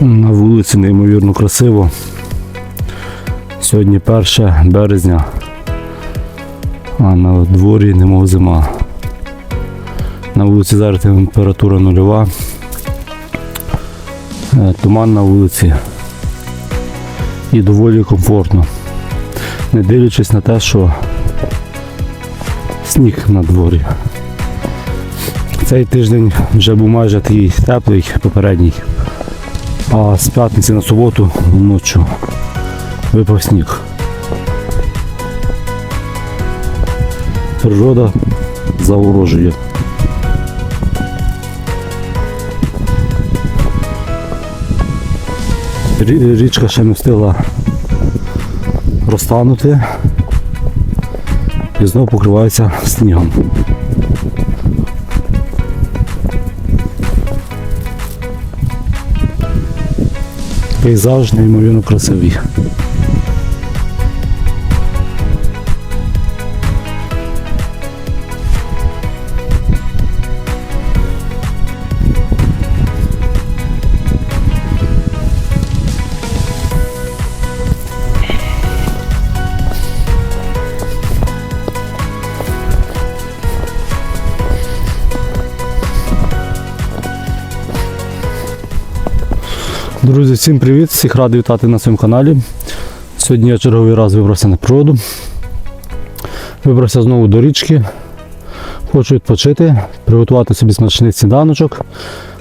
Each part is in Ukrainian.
На вулиці неймовірно красиво. Сьогодні 1 березня, а на дворі немов зима. На вулиці зараз температура нульова. Е, Туман на вулиці. І доволі комфортно. Не дивлячись на те, що сніг на дворі. Цей тиждень вже був майже такий теплий попередній. А з п'ятниці на суботу ночі випав сніг. Природа заворожує. Річка ще не встигла розтанути і знову покривається снігом. Пейзаж неймовірно красивий. Друзі, всім привіт! Всіх радий вітати на своєму каналі. Сьогодні я черговий раз вибрався на природу. Вибрався знову до річки. Хочу відпочити, приготувати собі смачний сніданочок.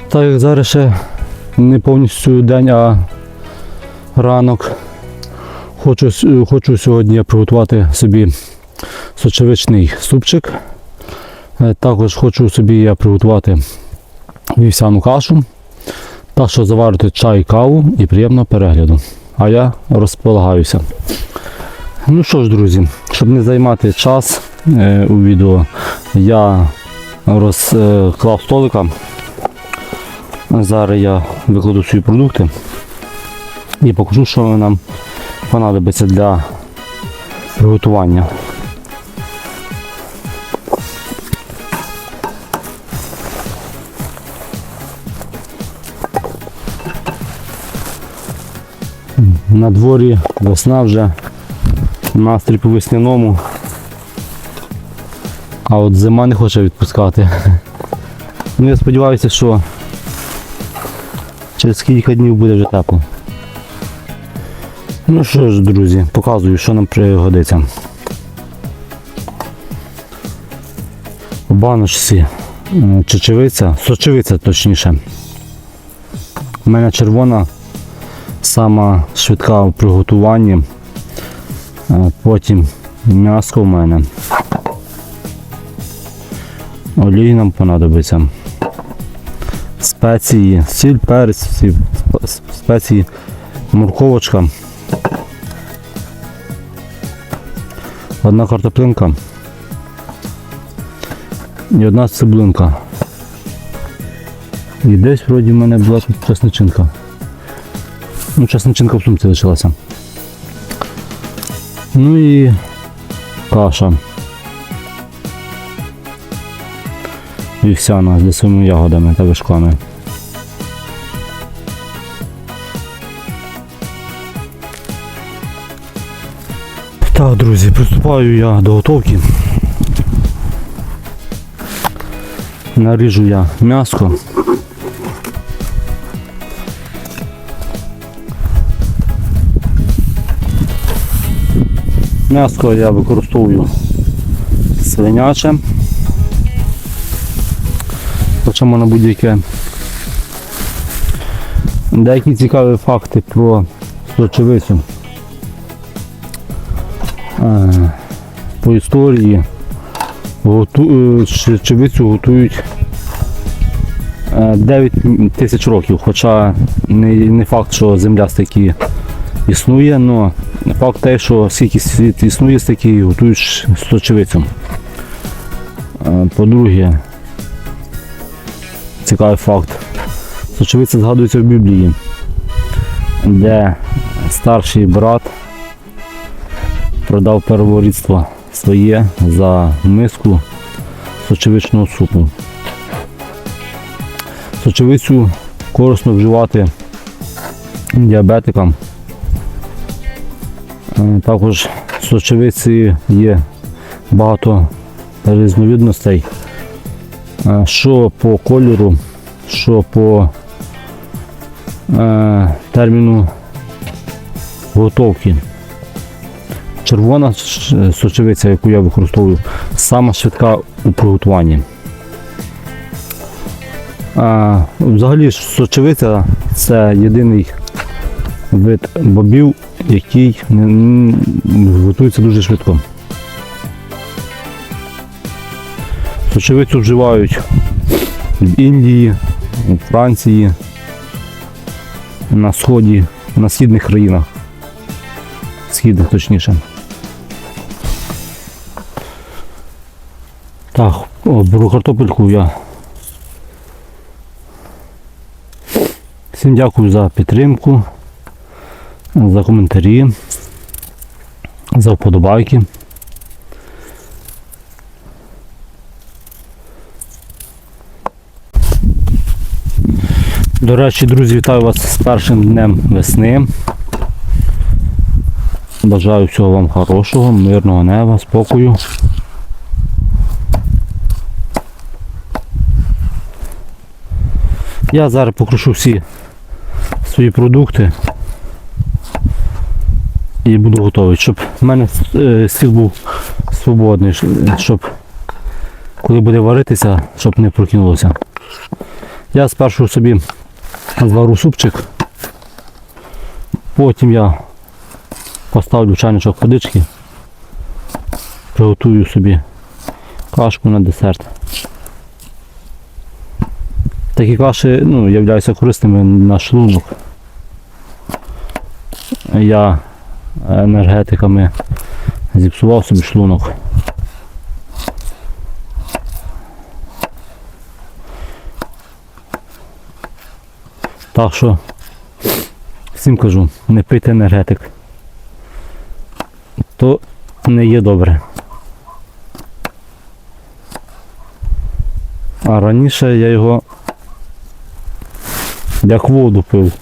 Так як зараз ще не повністю день, а ранок. Хочу, хочу сьогодні приготувати собі сочевичний супчик. Е, Також хочу собі я приготувати вівсяну кашу. Так що заварити чай, каву і приємного перегляду. А я розполагаюся. Ну що ж, друзі, щоб не займати час е, у відео, я розклав столика. Зараз я викладу свої продукти і покажу, що нам понадобиться для приготування. На дворі весна вже, настрій по весняному. А от зима не хоче відпускати. Ну я сподіваюся, що через кілька днів буде вже тепло. Ну що ж, друзі, показую, що нам пригодиться. У баночці чечевиця, сочевиця точніше. У мене червона сама швидка в приготуванні. Е, Потім м'ясо в мене. Олій нам понадобиться. Спеції, сіль, перець, спеції, морковочка. Одна картоплинка. І одна цибулинка. І десь вроді в мене була чесничинка. Ну, чесничинка в сумці лишилася. Ну і каша. Вівсяна з лісовими ягодами та вишками. Так, друзі, приступаю я до готовки. Наріжу я м'яско. М'ясо я використовую свиняче. Хоча можна будь-яке. Деякі цікаві факти про сочевицю. Е, По історії готу... е, сочевицю готують е, 9 тисяч років, хоча не, факт, що земля стільки існує, але факт те, що скільки світ існує, стільки готують сочевицю. Е, По-друге, цікавий факт. Сочевиця згадується в Біблії, де старший брат продав перворідство своє за миску сочевичного супу. Сочевицю корисно вживати діабетикам. Е, Також в сочевиці є багато різновидностей, Е, що по кольору, що по е, терміну готовки. Червона сочевиця, яку я використовую, сама швидка у приготуванні. Взагалі ж сочевиця це єдиний вид бобів, який готується дуже швидко. Сочевицю вживають в Індії, у Франції, на сході, на східних країнах. Східних точніше. Так, о, беру картопельку я. Всім дякую за підтримку, за коментарі, за вподобайки. До речі, друзі, вітаю вас з першим днем весни. Бажаю всього вам хорошого, мирного неба, спокою. Я зараз покрушу всі свої продукти і буду готовий, щоб в мене е, стіл був свободний, щоб коли буде варитися, щоб не прокинулося. Я спершу собі звару супчик, потім я поставлю чайничок водички, приготую собі кашку на десерт. Такі каші ну, являються корисними на шлунок. Я енергетиками зіпсував собі шлунок. Так що всім кажу, не пийте енергетик. То не є добре. А раніше я його як воду пив.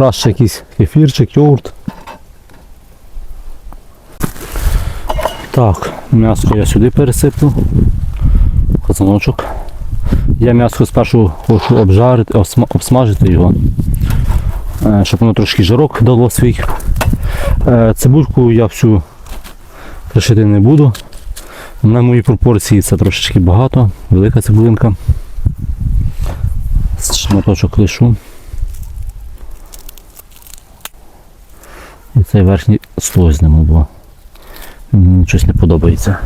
Краще якийсь кефірчик, йогурт. Так, м'ясо я сюди пересиплю. Казаночок. Я м'ясо спершу хочу обжарити, обсмажити його, е, щоб воно трошки жирок дало свій. Е, Цибульку я всю кришити не буду. На мої пропорції це трошечки багато, велика цибулинка. Шматочок лишу. Цей верхній слой з ним бо мені щось не подобається.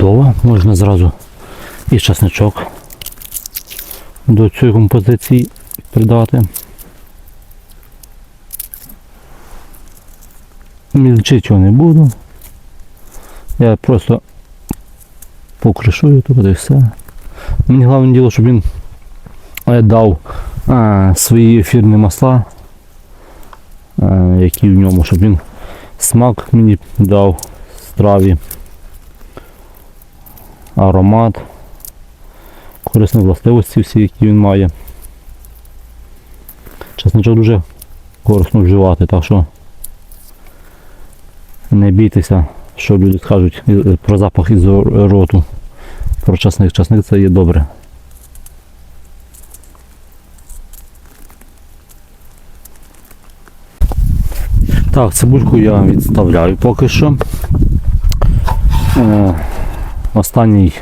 Чудово, можна зразу і часничок до цієї композиції придати. Мільчити його не буду. Я просто покришую тут і все. Мені головне діло, щоб він е, дав а, свої ефірні масла, е, які в ньому, щоб він смак мені дав страві, аромат, корисні властивості всі, які він має. Чесночок дуже корисно вживати, так що не бійтеся, що люди скажуть про запах із роту. Про часник. Часник це є добре. Так, цибульку я відставляю поки що. Останній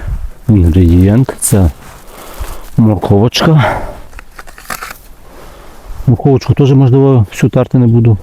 інгредієнт це морковочка. Морковочку теж можливо всю терти не буду.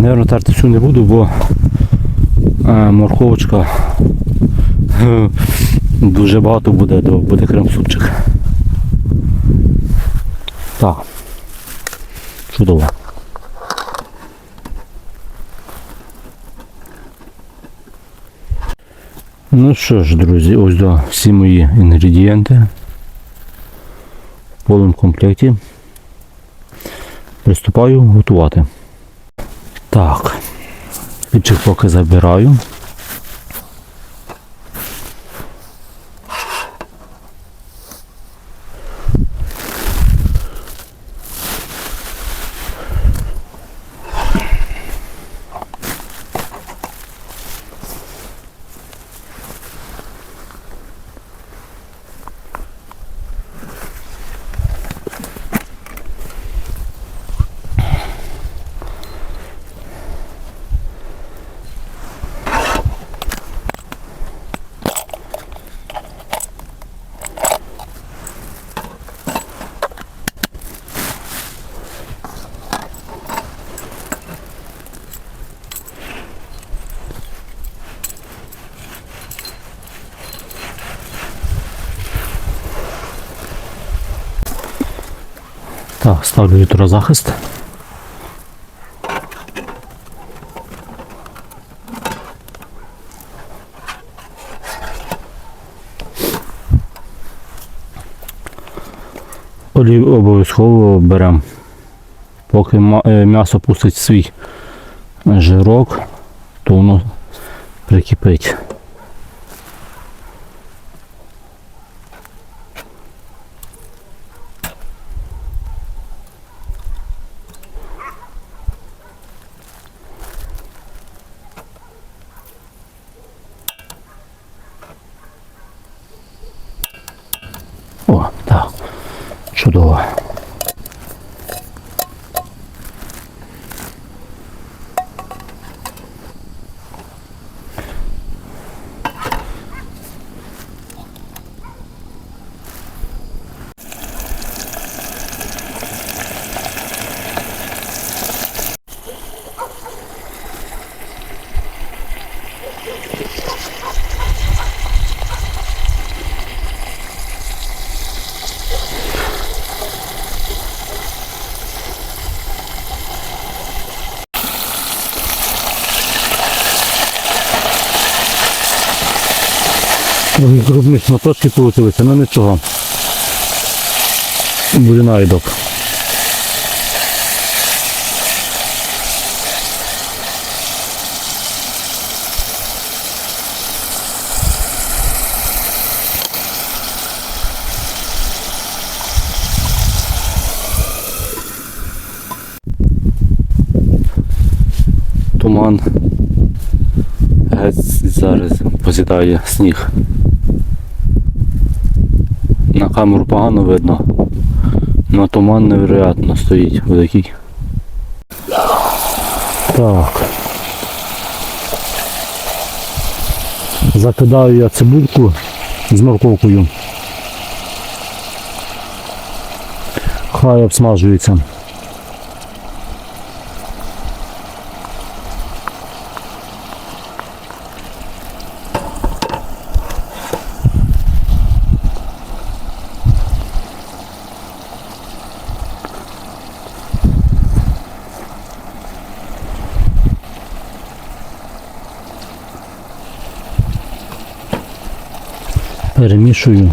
Да, наверное, терти всю не буду, бо е, морковочка дуже багато буде, то буде крем-супчик. Так. Чудово. Ну що ж, друзі, ось до всі мої інгредієнти в повному комплекті. Приступаю готувати. Так, підчик поки забираю. Так, ставлю вітрозахист. Олію обов'язково беремо. Поки е, м'ясо пустить свій жирок, то воно прикипить. О, так. Чудово. Грубні шматочки получилися, ну нічого. Буде найдок. Туман геть зараз позідає сніг. Камеру погано видно. На туман невероятно стоїть великий. Так. Закидаю я цибульку з морковкою. Хай обсмажується. Перемішую.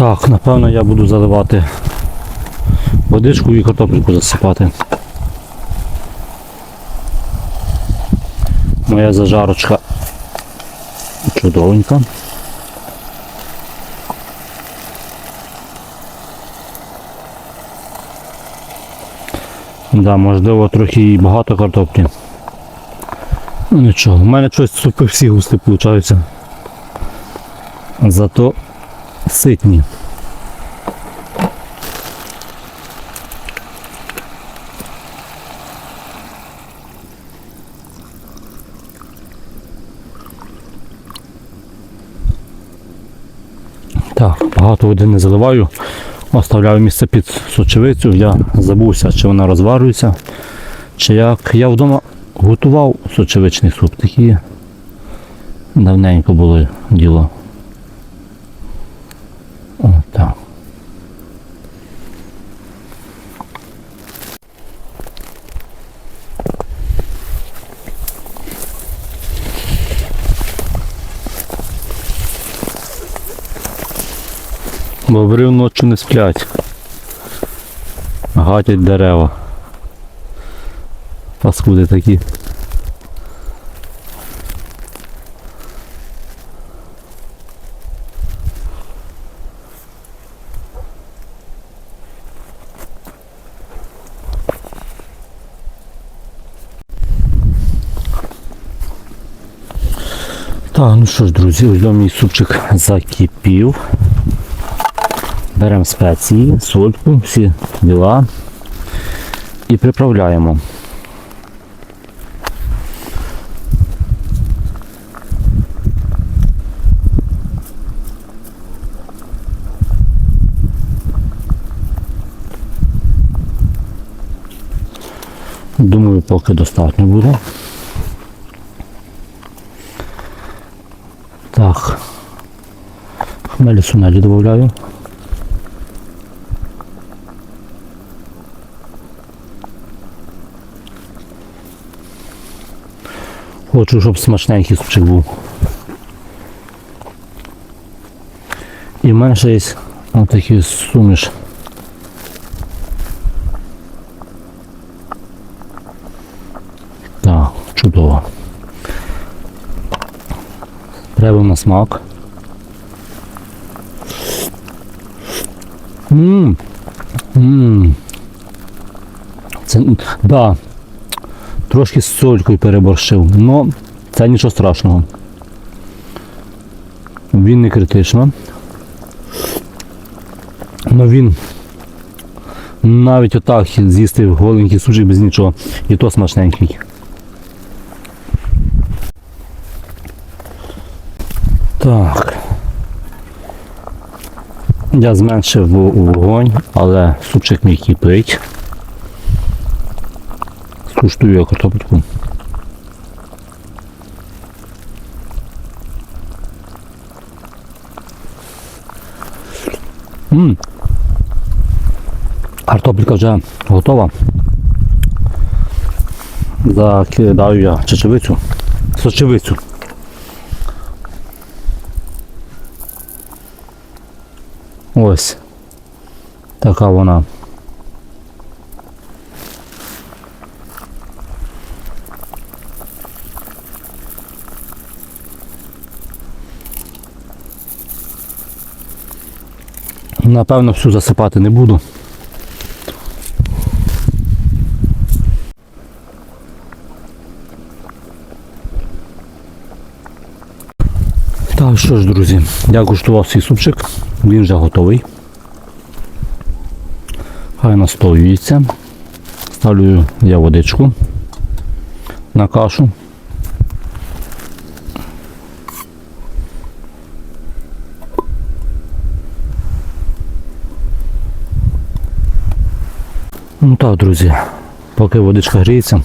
Так, напевно я буду заливати водичку і картопельку засипати. Моя зажарочка чудовенька. Да, можливо, трохи і багато картоплі. Ну нічого, в мене щось супи всі густи виходить. Зато ситні. Так, багато води не заливаю. Оставляю місце під сочевицю. Я забувся, чи вона розварюється, чи як. Я вдома готував сочевичний суп. Такі давненько було діло. О, так. Бобри вночі не сплять. Гатять дерева. Паскуди такі. Так, ну що ж, друзі, ось мій супчик закипів. Беремо спеції, сольку, всі діла і приправляємо. Думаю, поки достатньо буде. Так. Хмелі сунелі додаю. Хочу, щоб смачненький супчик був. І в мене ще є отакий суміш. Так, чудово. Треба на смак. Ммм. Ммм. Це, да, Трошки з солькою переборщив, але це нічого страшного. Він не критично. Але він навіть отак з'їсти голенький сушик без нічого. І то смачненький. Так. Я зменшив вогонь, але супчик мій кипить. Скуштую я картопельку. Ммм. Картопелька вже готова. Закидаю я чечевицю, сочевицю. Ось. Така вона. Напевно, всю засипати не буду. Так, що ж, друзі, я куштував свій супчик, він вже готовий. Хай настоюється. Ставлю я водичку на кашу. Ну так, друзі, поки водичка гріється,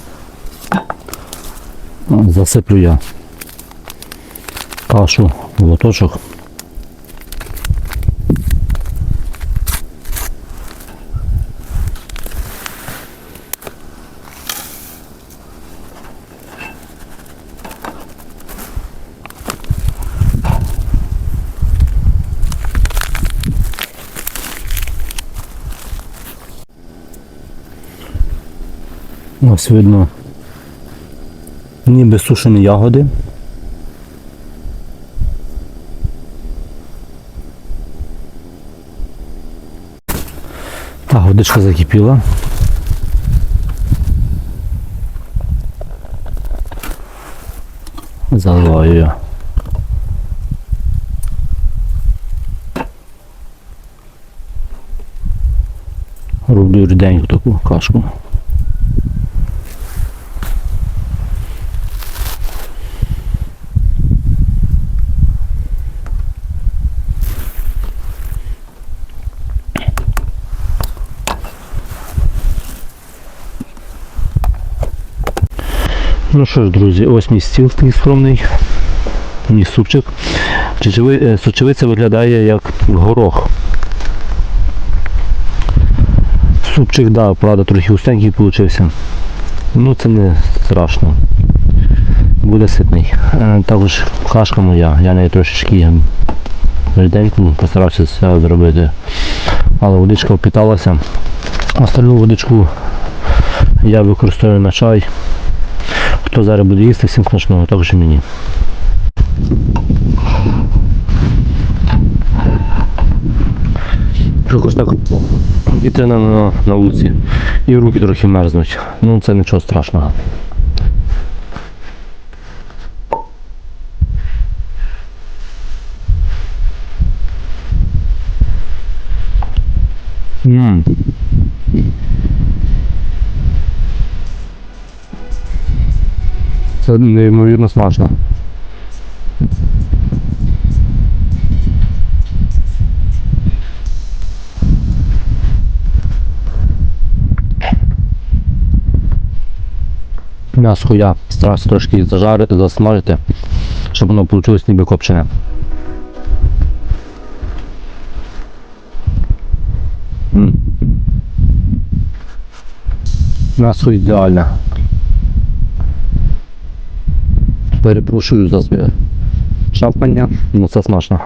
засиплю я кашу в лоточок. Ось видно. Ніби сушені ягоди. Так, водичка закипіла. Заливаю її. Роблю ріденьку таку кашку. Ну що ж, друзі, ось мій стіл такий скромний. Мій супчик. Е, Сочевиця виглядає як горох. Супчик, да, правда, трохи густенький вийшов. Ну це не страшно. Буде ситний. Е, Також кашка моя, я неї трошечки ріденьку постарався все зробити. Але водичка впіталася. Остальну водичку я використовую на чай. Хто зараз буде їсти, всім смачного, також і мені. Якось так вітряна на, на вулиці. І руки трохи мерзнуть. Ну це нічого страшного. Ммм. Це неймовірно смачно. М'ясо я старався трошки зажарити, засмажити, щоб воно вийшло ніби копчене. М'ясо ідеальне. Перепрошую за своє шапання. ну це смачно.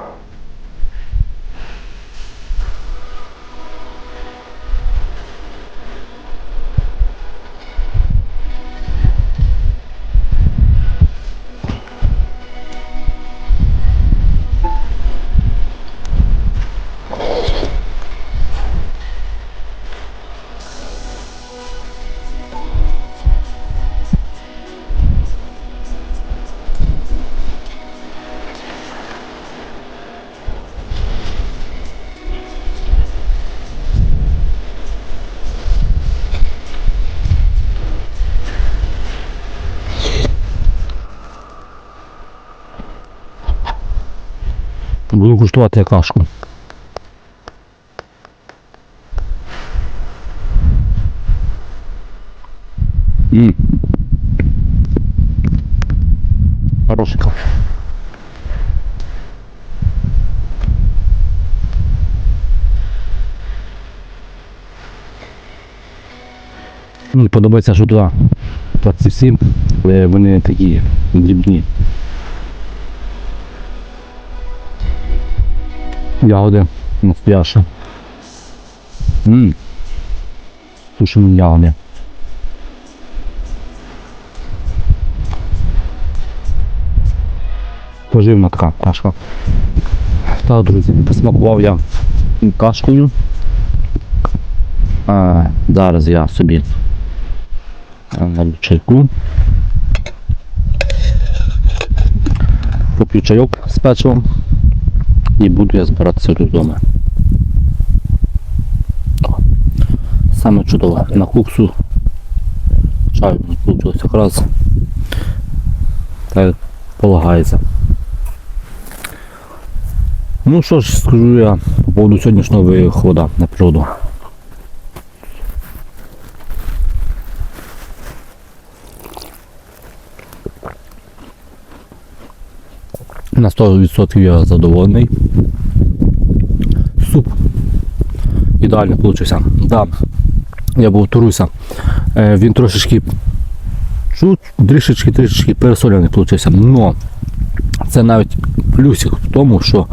Буду куштувати кашку. Ммм. Хорошенько. Мені подобається, що туди 27, але вони такі дрібні. Ягоди настоящі. Ммм. Сушені ягоди. Поживна така кашка. Так, друзі, посмакував я кашкою. А, зараз я собі на чайку. Поп'ю чайок з печивом і буду я збиратися додому. Саме чудово. На куксу чаю вийшло якраз так полагається. Ну що ж, скажу я по поводу сьогоднішнього виходу на природу. На 100% я задоволений. Суп ідеально вийшов. Да, я повторюся, е, він трошечки трішечки трішечки пересолений вийшов. Но це навіть плюсик в тому, що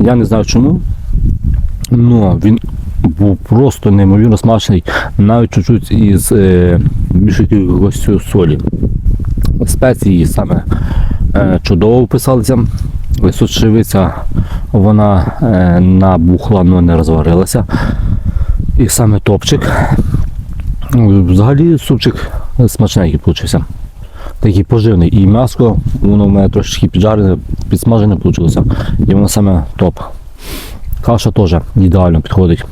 я не знаю чому, но він був просто неймовірно смачний, навіть чуть-чуть із е, більшу солі. Спеції саме е, чудово вписалися. Сочевиця вона е, набухла, але не розварилася. І саме топчик. Ну, Взагалі супчик смачненький вийшов. Такий поживний. І м'ясо, воно в мене трошечки піджарене, підсмажене вийшло. І воно саме топ. Каша теж ідеально підходить.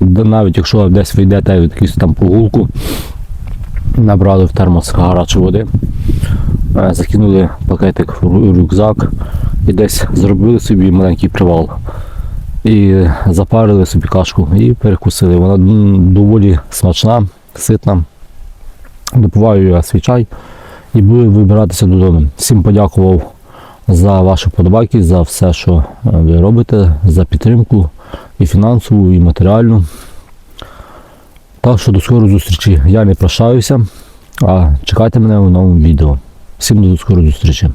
Навіть якщо десь ви в якусь там прогулку, набрали в термос гарячої води, закинули пакетик в рюкзак і десь зробили собі маленький привал. І запарили собі кашку і перекусили. Вона доволі смачна, ситна. Допиваю я свій чай і буду вибиратися додому. Всім подякував за ваші подобайки, за все, що е, ви робите, за підтримку і фінансову, і матеріальну. Так що до скорої зустрічі. Я не прощаюся, а чекайте мене у новому відео. Всім до скорої зустрічі.